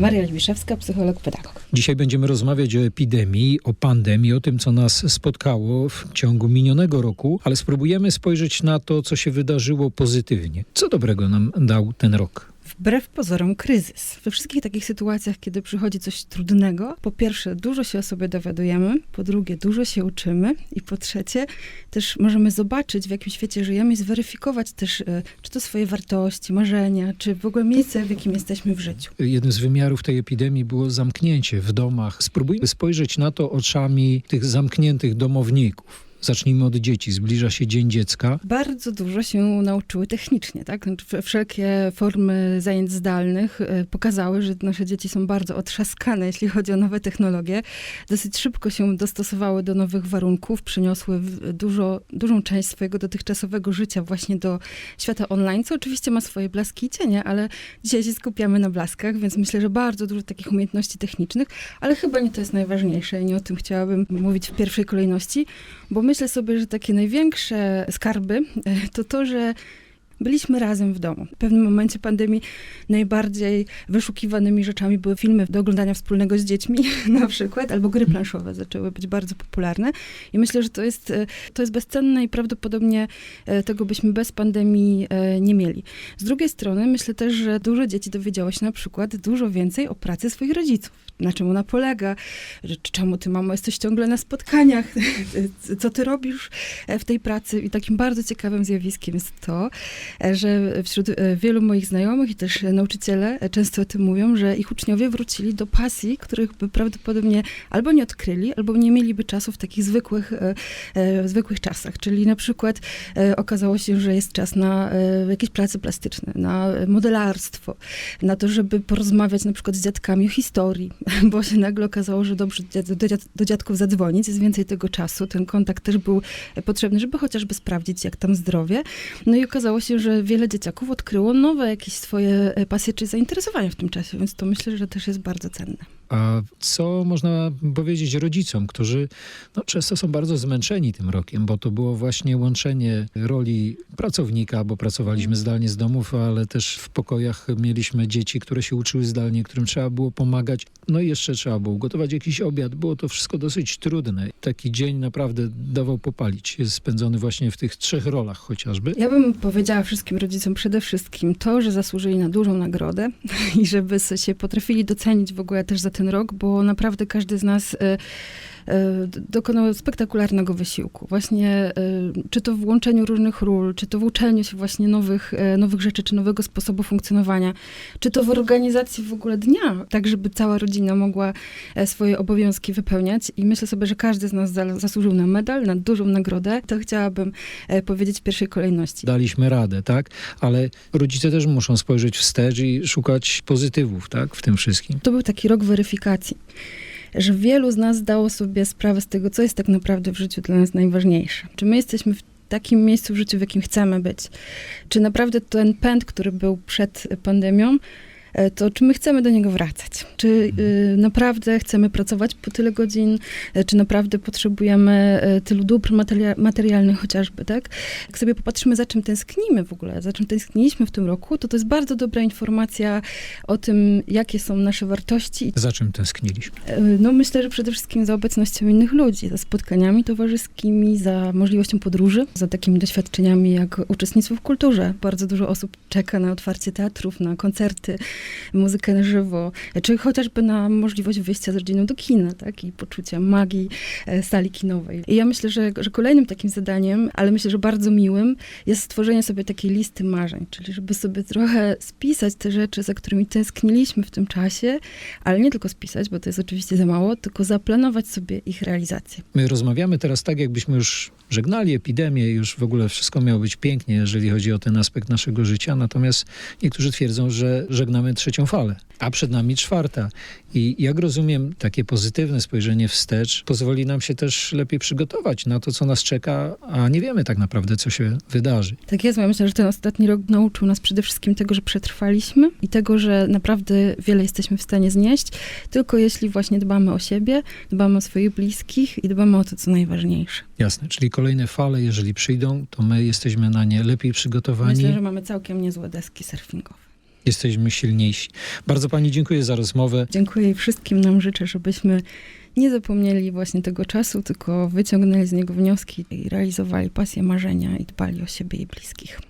Maria Libiszewska, psycholog, pedagog. Dzisiaj będziemy rozmawiać o epidemii, o pandemii, o tym, co nas spotkało w ciągu minionego roku, ale spróbujemy spojrzeć na to, co się wydarzyło pozytywnie. Co dobrego nam dał ten rok? Wbrew pozorom kryzys. We wszystkich takich sytuacjach, kiedy przychodzi coś trudnego, po pierwsze dużo się o sobie dowiadujemy, po drugie dużo się uczymy i po trzecie też możemy zobaczyć, w jakim świecie żyjemy i zweryfikować też, e, czy to swoje wartości, marzenia, czy w ogóle miejsce, w jakim jesteśmy w życiu. Jednym z wymiarów tej epidemii było zamknięcie w domach. Spróbujmy spojrzeć na to oczami tych zamkniętych domowników. Zacznijmy od dzieci. Zbliża się Dzień Dziecka. Bardzo dużo się nauczyły technicznie, tak? Znaczy, Wszelkie formy zajęć zdalnych e, pokazały, że nasze dzieci są bardzo otrzaskane, jeśli chodzi o nowe technologie. Dosyć szybko się dostosowały do nowych warunków, przyniosły dużo, dużą część swojego dotychczasowego życia właśnie do świata online, co oczywiście ma swoje blaski i cienie, ale dzisiaj się skupiamy na blaskach, więc myślę, że bardzo dużo takich umiejętności technicznych, ale chyba nie to jest najważniejsze i nie o tym chciałabym mówić w pierwszej kolejności, bo myślę sobie, że takie największe skarby e, to to, że byliśmy razem w domu. W pewnym momencie pandemii najbardziej wyszukiwanymi rzeczami były filmy do oglądania wspólnego z dziećmi na przykład, albo gry planszowe zaczęły być bardzo popularne. I myślę, że to jest, e, to jest bezcenne i prawdopodobnie e, tego byśmy bez pandemii e, nie mieli. Z drugiej strony myślę też, że dużo dzieci dowiedziało się na przykład dużo więcej o pracy swoich rodziców. Na czym ona polega, czemu ty, mamo, jesteś ciągle na spotkaniach, co ty robisz w tej pracy. I takim bardzo ciekawym zjawiskiem jest to, że wśród e, wielu moich znajomych i też nauczyciele często o tym mówią, że ich uczniowie wrócili do pasji, których by prawdopodobnie albo nie odkryli, albo nie mieliby czasu w takich zwykłych, e, e, zwykłych czasach. Czyli na przykład okazało się, że jest czas na jakieś prace plastyczne, na modelarstwo, na to, żeby porozmawiać na przykład z dziadkami o historii, bo się nagle okazało, że dobrze do, do dziadków zadzwonić, jest więcej tego czasu. Ten kontakt też był potrzebny, żeby chociażby sprawdzić, jak tam zdrowie. No i okazało się, że wiele dzieciaków odkryło nowe jakieś swoje e, pasje czy zainteresowania w tym czasie, więc to myślę, że też jest bardzo cenne. A co można powiedzieć rodzicom, którzy no, często są bardzo zmęczeni tym rokiem, bo to było właśnie łączenie roli pracownika, bo pracowaliśmy zdalnie z domów, ale też w pokojach mieliśmy dzieci, które się uczyły zdalnie, którym trzeba było pomagać. No i jeszcze trzeba było ugotować jakiś obiad. Było to wszystko dosyć trudne. Taki dzień naprawdę dawał popalić. Spędzony właśnie w tych trzech rolach chociażby. Ja bym powiedziała wszystkim rodzicom przede wszystkim to, że zasłużyli na dużą nagrodę i żeby się potrafili docenić w ogóle też za ten rok, bo naprawdę każdy z nas d- dokonał spektakularnego wysiłku. Właśnie e, czy to w łączeniu różnych ról, czy to w uczeniu się właśnie nowych, e, nowych rzeczy, czy nowego sposobu funkcjonowania, czy to w organizacji w ogóle dnia, tak żeby cała rodzina mogła e, swoje obowiązki wypełniać. I myślę sobie, że każdy z nas za- zasłużył na medal, na dużą nagrodę. To chciałabym e, powiedzieć w pierwszej kolejności. Daliśmy radę, tak? Ale rodzice też muszą spojrzeć wstecz i szukać pozytywów, tak? W tym wszystkim. To był taki rok weryfikacji, że wielu z nas zdało sobie sprawę z tego, co jest tak naprawdę w życiu dla nas najważniejsze. Czy my jesteśmy w takim miejscu w życiu, w jakim chcemy być? Czy naprawdę ten pęd, który był przed pandemią, to czy my chcemy do niego wracać? Czy y, naprawdę chcemy pracować po tyle godzin? E, Czy naprawdę potrzebujemy e, tylu dóbr materia- materialnych chociażby, tak? Jak sobie popatrzymy, za czym tęsknimy w ogóle, za czym tęskniliśmy w tym roku, to to jest bardzo dobra informacja o tym, jakie są nasze wartości. Za czym tęskniliśmy? E, No myślę, że przede wszystkim za obecnością innych ludzi, za spotkaniami towarzyskimi, za możliwością podróży, za takimi doświadczeniami jak uczestnictwo w kulturze. Bardzo dużo osób czeka na otwarcie teatrów, na koncerty, muzykę na żywo, czy chociażby na możliwość wyjścia z rodziną do kina, tak, i poczucia magii e, sali kinowej. I ja myślę, że, że kolejnym takim zadaniem, ale myślę, że bardzo miłym, jest stworzenie sobie takiej listy marzeń, czyli żeby sobie trochę spisać te rzeczy, za którymi tęskniliśmy w tym czasie, ale nie tylko spisać, bo to jest oczywiście za mało, tylko zaplanować sobie ich realizację. My rozmawiamy teraz tak, jakbyśmy już żegnali epidemię, już w ogóle wszystko miało być pięknie, jeżeli chodzi o ten aspekt naszego życia. Natomiast niektórzy twierdzą, że żegnamy trzecią falę, a przed nami czwarta. I jak rozumiem, takie pozytywne spojrzenie wstecz pozwoli nam się też lepiej przygotować na to, co nas czeka, a nie wiemy tak naprawdę, co się wydarzy. Tak jest, ja myślę, że ten ostatni rok nauczył nas przede wszystkim tego, że przetrwaliśmy i tego, że naprawdę wiele jesteśmy w stanie znieść, tylko jeśli właśnie dbamy o siebie, dbamy o swoich bliskich i dbamy o to, co najważniejsze. Jasne, czyli kolejne fale, jeżeli przyjdą, to my jesteśmy na nie lepiej przygotowani. Myślę, że mamy całkiem niezłe deski surfingowe. Jesteśmy silniejsi. Bardzo Pani dziękuję za rozmowę. Dziękuję i wszystkim nam życzę, żebyśmy nie zapomnieli właśnie tego czasu, tylko wyciągnęli z niego wnioski i realizowali pasję, marzenia i dbali o siebie i bliskich.